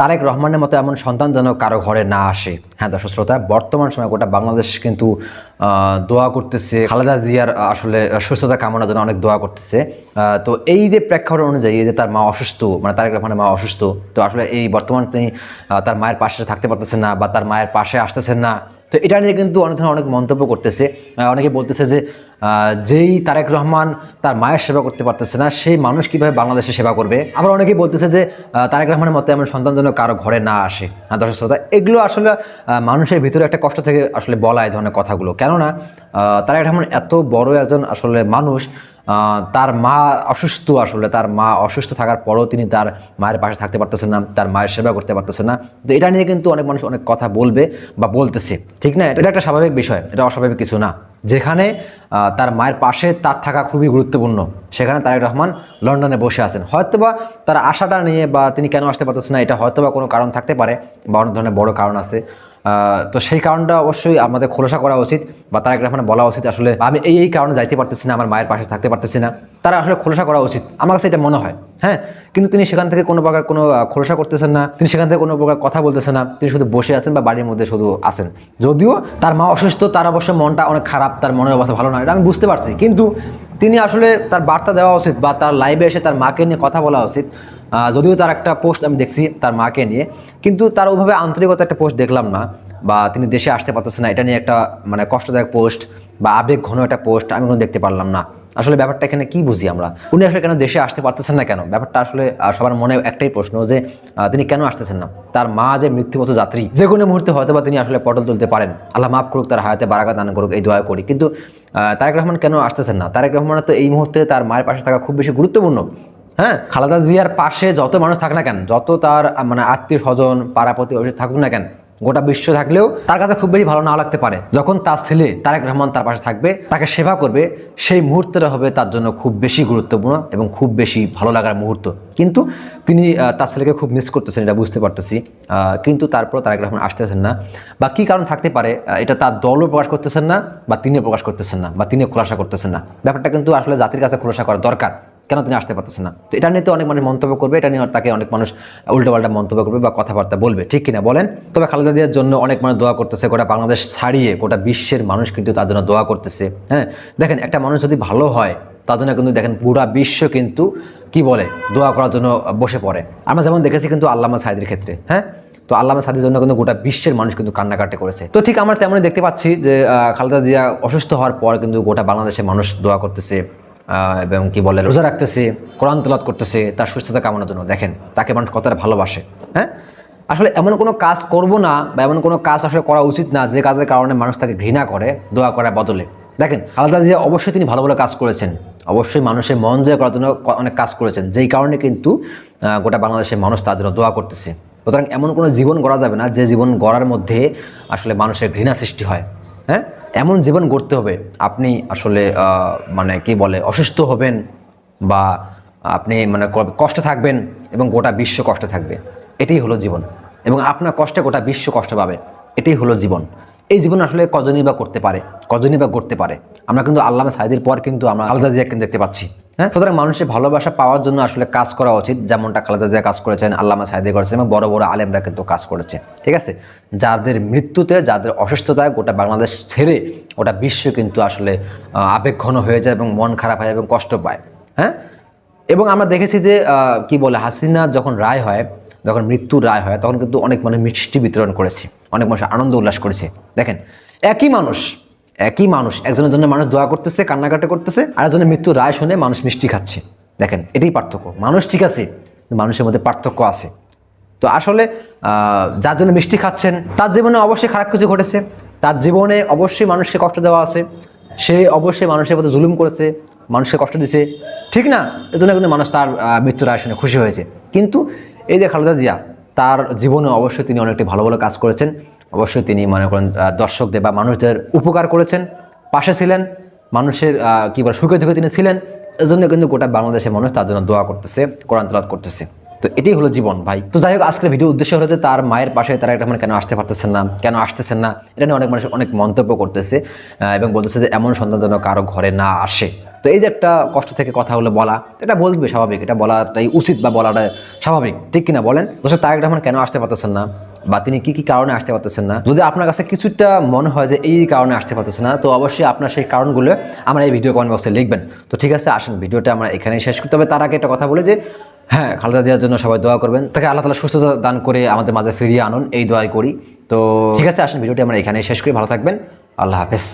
তারেক রহমানের মতো এমন সন্তান যেন কারও ঘরে না আসে। হ্যাঁ দর্শক শ্রোতা, বর্তমান সময় গোটা বাংলাদেশ কিন্তু দোয়া করতেছে। খালেদা জিয়ার আসলে সুস্থতা কামনার জন্য অনেক দোয়া করতেছে। তো এই যে প্রেক্ষাপট অনুযায়ী যে তার মা অসুস্থ মানে তারেক রহমানের মা অসুস্থ, তো আসলে এই বর্তমান তিনি তার মায়ের পাশে থাকতে পারতেছেন না বা তার মায়ের পাশে আসতেছেন না তো এটা নিয়ে কিন্তু অনেক ধরনের অনেক মন্তব্য করতেছে। অনেকে বলতেছে যে যেই তারেক রহমান তার মায়ের সেবা করতে পারতেছে না, সেই মানুষ কীভাবে বাংলাদেশে সেবা করবে? আবার অনেকেই বলতেছে যে তারেক রহমানের মতো এমন সন্তান যেন কারও ঘরে না আসে। দর্শক শ্রোতা, এগুলো আসলে মানুষের ভিতরে একটা কষ্ট থেকে আসলে বলা এই ধরনের কথাগুলো। কেননা তারেক রহমান এত বড় একজন আসলে মানুষ তার মা অসুস্থ আসলে, তার মা অসুস্থ থাকার পরেও তিনি তার মায়ের পাশে থাকতে পারতেছেন না, তার মায়ের সেবা করতে পারতেছেন না। তো এটা নিয়ে কিন্তু অনেক মানুষ অনেক কথা বলবে বা বলতেছে, ঠিক না? এটা একটা স্বাভাবিক বিষয়, এটা অস্বাভাবিক কিছু না। যেখানে তার মায়ের পাশে তার থাকা খুবই গুরুত্বপূর্ণ, সেখানে তারেক রহমান লন্ডনে বসে আছেন। হয়তোবা তার আশাটা নিয়ে বা তিনি কেন আসতে পারতেছেন না, এটা হয়তোবা কোনো কারণ থাকতে পারে বা অনেক ধরনের বড় কারণ আছে। তো সেই কারণটা অবশ্যই আমাদের খোলসা করা উচিত বা তারেক রহমানের বলা উচিত আসলে, আমি এই এই কারণে যাইতে পারতেছি না, আমার মায়ের পাশে থাকতে পারতেছি না। তারা আসলে খোলসা করা উচিত। আমার কাছে এটা মনে হয় হ্যাঁ? কিন্তু তিনি সেখান থেকে কোনো প্রকার কোনো খোলসা করতেছেন না, তিনি সেখান থেকে কোনো প্রকার কথা বলতেছেন না, তিনি শুধু বসে আছেন বা বাড়ির মধ্যে শুধু আছেন। যদিও তার মা অসুস্থ, তার অবশ্য মনটা অনেক খারাপ, তার মনের অবস্থা ভালো না, এটা আমি বুঝতে পারছি। কিন্তু তিনি আসলে তার বার্তা দেওয়া উচিত বা তার লাইভে এসে তার মাকে নিয়ে কথা বলা উচিত। যদিও তার একটা পোস্ট আমি দেখছি তার মাকে নিয়ে, কিন্তু তার ওইভাবে আন্তরিকতা একটা পোস্ট দেখলাম না বা তিনি দেশে আসতে পারতেছে না। এটা নিয়ে একটা মানে কষ্টদায়ক পোস্ট বা আবেগ ঘন একটা পোস্ট আমি কোনো দেখতে পারলাম না। আসলে ব্যাপারটা এখানে কি বুঝি আমরা? উনি আসলে কেন দেশে আসতে পারতেছেন না কেন? ব্যাপারটা আসলে সবার মনে একটাই প্রশ্ন যে তিনি কেন আসতেছেন না? তার মা যে মৃত্যুমতো যাত্রী, যে কোনো মুহূর্তে হয়তো বা তিনি আসলে পটল তুলতে পারেন। আল্লাহ মাফ করুক, তার হায়াতে বারাকা দান করুক, এই দোয়া করি। কিন্তু তারেক রহমান কেন আসতেছেন না? তারেক রহমান তো এই মুহূর্তে তার মায়ের পাশে থাকা খুব বেশি গুরুত্বপূর্ণ। হ্যাঁ খালেদা জিয়ার পাশে যত মানুষ থাক না কেন, যত তার মানে আত্মীয় স্বজন পাড়া পাড়াপতি থাকুক না কেন গোটা বিশ্ব থাকলেও তার কাছে খুব বেশি ভালো না লাগতে পারে। যখন তার ছেলে তারেক রহমান তার পাশে থাকবে, তাকে সেবা করবে, সেই মুহূর্তটা হবে তার জন্য খুব বেশি গুরুত্বপূর্ণ এবং খুব বেশি ভালো লাগার মুহূর্ত। কিন্তু তিনি তার ছেলেকে খুব মিস করতেছেন, এটা বুঝতে পারতেছি। কিন্তু তারপর তারেক রহমান আসতেছেন না। বা কী কারণ থাকতে পারে এটা তার দলও প্রকাশ করতেছেন না, বা তিনিও প্রকাশ করতেছেন না, বা তিনিও খোলাসা করতেছেন না। ব্যাপারটা কিন্তু আসলে জাতির কাছে খোলাসা করা দরকার। কেন তিনি আসতে পারতেছেন না? তো এটা নিয়ে তো অনেক মানুষ মন্তব্য করবে, এটা নিয়ে তাকে অনেক মানুষ উল্টোপাল্টা মন্তব্য করবে বা কথাবার্তা বলবে, ঠিক কিনা বলেন? তবে খালেদা জিয়ার জন্য অনেক মানুষ দোয়া করতেছে, গোটা বাংলাদেশ ছাড়িয়ে গোটা বিশ্বের মানুষ কিন্তু তার জন্য দোয়া করতেছে হ্যাঁ? দেখেন, একটা মানুষ যদি ভালো হয়, তার জন্য কিন্তু দেখেন পুরা বিশ্ব কিন্তু কি বলে, দোয়া করার জন্য বসে পড়ে। আমরা যেমন দেখেছি কিন্তু আল্লামা সাইদের ক্ষেত্রে হ্যাঁ? তো আল্লামা সাদির জন্য কিন্তু গোটা বিশ্বের মানুষ কিন্তু কান্নাকাটি করেছে। তো ঠিক আমরা তেমনই দেখতে পাচ্ছি যে খালেদা জিয়া অসুস্থ হওয়ার পর কিন্তু গোটা বাংলাদেশের মানুষ দোয়া করতেছে। এবং কি বলে, রোজা রাখতেছে, কোরআন তেলাত করতেছে, তার সুস্থতা কামনার জন্য। দেখেন, তাকে মানুষ কতটা ভালোবাসে হ্যাঁ? আসলে এমন কোনো কাজ করব না বা এমন কোনো কাজ আসলে করা উচিত না যে কাজের কারণে মানুষ তাকে ঘৃণা করে, দোয়া করার বদলে। দেখেন, খালেদা জিয়া অবশ্যই তিনি ভালো ভালো কাজ করেছেন। অবশ্যই মানুষের মন জয় করার জন্য অনেক কাজ করেছেন। যেই কারণে কিন্তু গোটা বাংলাদেশের মানুষ তার জন্য দোয়া করতেছে। সুতরাং এমন কোনো জীবন গড়া যাবে না যে জীবন গড়ার মধ্যে আসলে মানুষের ঘৃণা সৃষ্টি হয় হ্যাঁ? এমন জীবন গড়তে হবে, আপনি আসলে মানে কি বলে, অসুস্থ হবেন বা আপনি মানে কষ্টে থাকবেন এবং গোটা বিশ্ব কষ্টে থাকবে। এটাই হলো জীবন এবং আপনার কষ্টে গোটা বিশ্ব কষ্ট পাবে। এটাই হলো জীবন। এই জীবন আসলে কজনই বা করতে পারে, কজনই বা করতে পারে। আমরা কিন্তু আল্লামা সাইদের পর কিন্তু আমরা আলাদা জিয়া কিন্তু দেখতে পাচ্ছি হ্যাঁ? সুতরাং মানুষের ভালোবাসা পাওয়ার জন্য আসলে কাজ করা উচিত, যেমনটা খালেদা জিয়া কাজ করেছেন, আল্লামা সাইদে করেছেন এবং বড় বড় আলেমরা কিন্তু কাজ করেছে, ঠিক আছে? যাদের মৃত্যুতে, যাদের অসুস্থতায় গোটা বাংলাদেশ ছেড়ে ওটা বিশ্ব কিন্তু আসলে আবেগঘন হয়ে যায় এবং মন খারাপ হয় এবং কষ্ট পায় হ্যাঁ? এবং আমরা দেখেছি যে কি বলে, হাসিনা যখন রায় হয়, যখন মৃত্যুর রায় হয়, তখন কিন্তু অনেক মানে মিষ্টি বিতরণ করেছে অনেক মানুষ আনন্দ উল্লাস করেছে। দেখেন, একই মানুষ একই মানুষ, একজনের জন্য মানুষ দোয়া করতেছে, কান্নাকাটা করতেছে আর একজনের মৃত্যুর রায় শুনে মানুষ মিষ্টি খাচ্ছে। দেখেন, এটাই পার্থক্য। মানুষ ঠিক আছে মানুষের মধ্যে পার্থক্য আছে। তো আসলে যার জন্য মিষ্টি খাচ্ছেন, তার জীবনে অবশ্যই খারাপ কিছু ঘটেছে। তার জীবনে অবশ্যই মানুষকে কষ্ট দেওয়া আছে। সে অবশ্যই মানুষের প্রতি জুলুম করেছে, মানুষকে কষ্ট দিছে। ঠিক না? এজন্য কিন্তু মানুষ তার মৃত্যুর শুনে খুশি হয়েছে। কিন্তু এই যে খালেদা জিয়া তার জীবনে অবশ্যই তিনি অনেকটি ভালো ভালো কাজ করেছেন। অবশ্যই তিনি মনে করেন দর্শকদের বা মানুষদের উপকার করেছেন। পাশে ছিলেন, মানুষের কি বলে, সুখে দুঃখে তিনি ছিলেন। এজন্য কিন্তু গোটা বাংলাদেশের মানুষ তার জন্য দোয়া করতেছে, কোরআন তেলাওয়াত করতেছে। তো এটাই হলো জীবন, ভাই। তো যাই হোক, আজকের ভিডিও উদ্দেশ্য হলো যে তার মায়ের পাশে তারা একটা মানে কেন আসতে পারতেছেন না, কেন আসতেছেন না, এটা নিয়ে অনেক মানুষ অনেক মন্তব্য করতেছে এবং বলতেছে যে এমন সন্তান যেন কারও ঘরে না আসে। তো এই যে একটা কষ্ট থেকে কথা হলো বলা, এটা বলবে স্বাভাবিক, এটা বলাটাই উচিত বা বলাটা স্বাভাবিক, ঠিক কিনা বলেন? দোষের তারেক রহমান কেন আসতে পারতেছেন না? বা তিনি কি কি কারণে আসতে পারতেছেন না? যদি আপনার কাছে কিছুটা মনে হয় যে এই কারণে আসতে পারতেছে না, তো অবশ্যই আপনার সেই কারণগুলো আমার এই ভিডিও কমেন্ট বক্সে লিখবেন। তো ঠিক আছে, আসেন, ভিডিওটা আমরা এখানেই শেষ করতে হবে। তার আগে একটা কথা বলে যে হ্যাঁ খালেদা জিয়ার জন্য সবাই দোয়া করবেন। তাকে আল্লাহ তালা সুস্থতা দান করে আমাদের মাঝে ফিরিয়ে আনুন, এই দোয়াই করি। তো ঠিক আছে, আসেন, ভিডিওটি আমরা এখানেই শেষ করি। ভালো থাকবেন। আল্লাহ হাফেজ।